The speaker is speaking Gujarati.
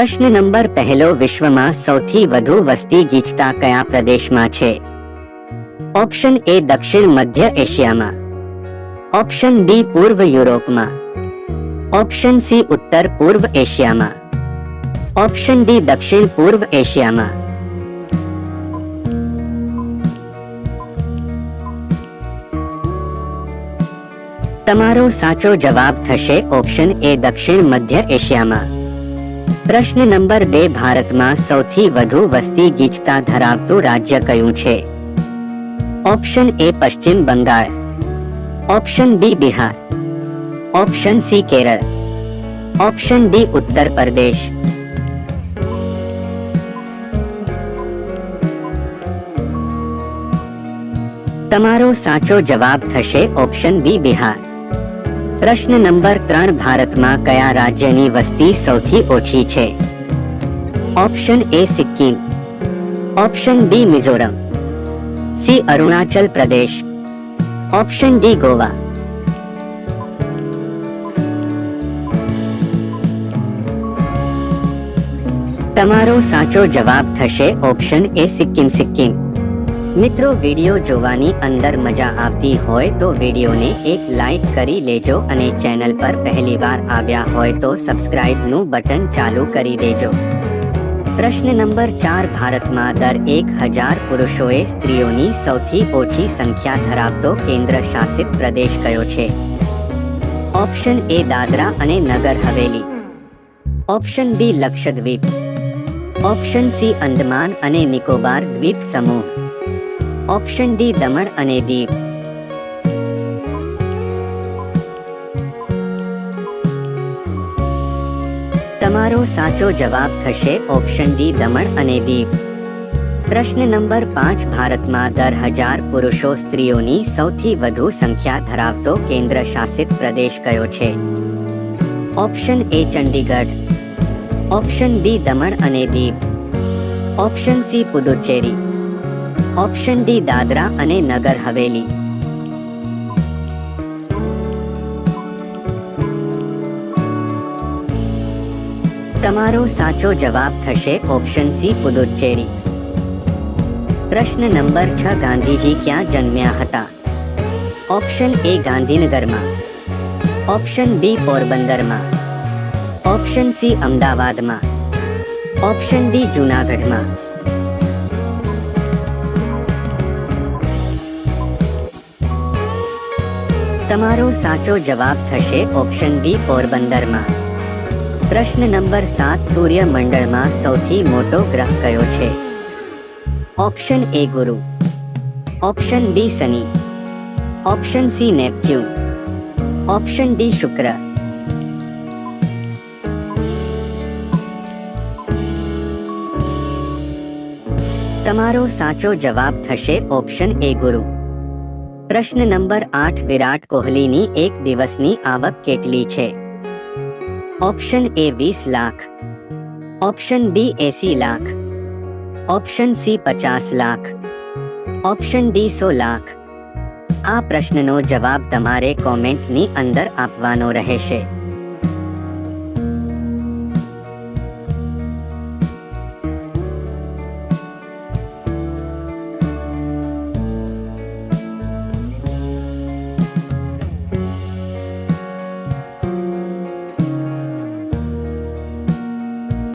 પ્રશ્ન નંબર પહેલો વિશ્વમાં સૌથી વધુ વસ્તી ગીચતા કયા પ્રદેશમાં છે? ઓપ્શન એ દક્ષિણ મધ્ય એશિયામાં. ઓપ્શન બી પૂર્વ યુરોપમાં. ઓપ્શન સી ઉત્તર પૂર્વ એશિયામાં. ઓપ્શન ડી દક્ષિણ પૂર્વ એશિયામાં. તમારો સાચો જવાબ થશે ઓપ્શન એ દક્ષિણ મધ્ય એશિયામાં. પ્રશ્ન નંબર બે, ભારતમાં સૌથી વધુ વસ્તી ગીચતા ધરાવતું રાજ્ય કયું છે? Option A Paschim Bengal. Option B Bihar. Option C Kerala. Option D Uttar Pradesh. તમારો સાચો જવાબ થશે ઓપ્શન બી બિહાર. પ્રશ્ન નંબર ત્રણ ભારતમાં કયા રાજ્યની વસ્તી સૌથી ઓછી છે? Option A Sikkim. Option B Mizoram. C Arunachal Pradesh. Option D Goa. તમારો સાચો જવાબ થશે ઓપ્શન એ સિક્કિમ સિક્કિમ. મિત્રો વીડિયો જોવાની અંદર મજા આવતી હોય તો વિડીયોને એક લાઈક કરી લેજો અને ચેનલ પર પહેલીવાર આવ્યા હોય તો સબસ્ક્રાઇબનું બટન ચાલુ કરી દેજો. પ્રશ્ન નંબર ચાર, ભારતમાં દર એક હજાર પુરુષોએ સ્ત્રીઓની સૌથી ઓછી સંખ્યા ધરાવતો કેન્દ્ર શાસિત પ્રદેશ કયો છે? ઓપ્શન એ દાદરા અને Nagar Haveli. Option B Lakshadweep. Option C Andaman અને નિકોબાર દ્વીપ સમૂહ. ઓપ્શન ડી દમણ અને દીવ તમારો સાચો જવાબ થશે ઓપ્શન ડી દમણ અને દીવ પ્રશ્ન નંબર પાંચ, ભારતમાં દર હજાર પુરુષો સ્ત્રીઓની સૌથી વધુ સંખ્યા ધરાવતો કેન્દ્ર શાસિત પ્રદેશ કયો છે? Option A Chandigarh. Option B Daman અને Diu option C Puducherry. Option D Dadra અને નગર હવેલી. તમારો સાચો જવાબ થશે ઓપ્શન સી પુદુચેરી પ્રશ્ન નંબર છ, ગાંધીજી ક્યાં જન્મ્યા હતા? ઓપ્શન એ ગાંધીનગરમાં. ઓપ્શન બી પોરબંદરમાં. ઓપ્શન સી અમદાવાદમાં. ઓપ્શન ડી જૂનાગઢમાં. તમારો સાચો જવાબ થશે ઓપ્શન બી પોરબંદરમાં. પ્રશ્ન નંબર સાત, સૂર્યમંડળમાં સૌથી મોટો ગ્રહ કયો છે? ઓપ્શન એ ગુરુ. ઓપ્શન બી શનિ. Option C Neptune. Option D શુક્ર. તમારો સાચો જવાબ થશે ઓપ્શન એ ગુરુ. પ્રશ્ન નંબર આઠ, વિરાટ કોહલીની એક દિવસની આવક કેટલી છે? ઓપ્શન એ વીસ લાખ. ઓપ્શન બી એસી લાખ. ઓપ્શન સી પચાસ લાખ. ઓપ્શન ડી સો લાખ. આ પ્રશ્નનો જવાબ તમારે કોમેન્ટની અંદર આપવાનો રહેશે.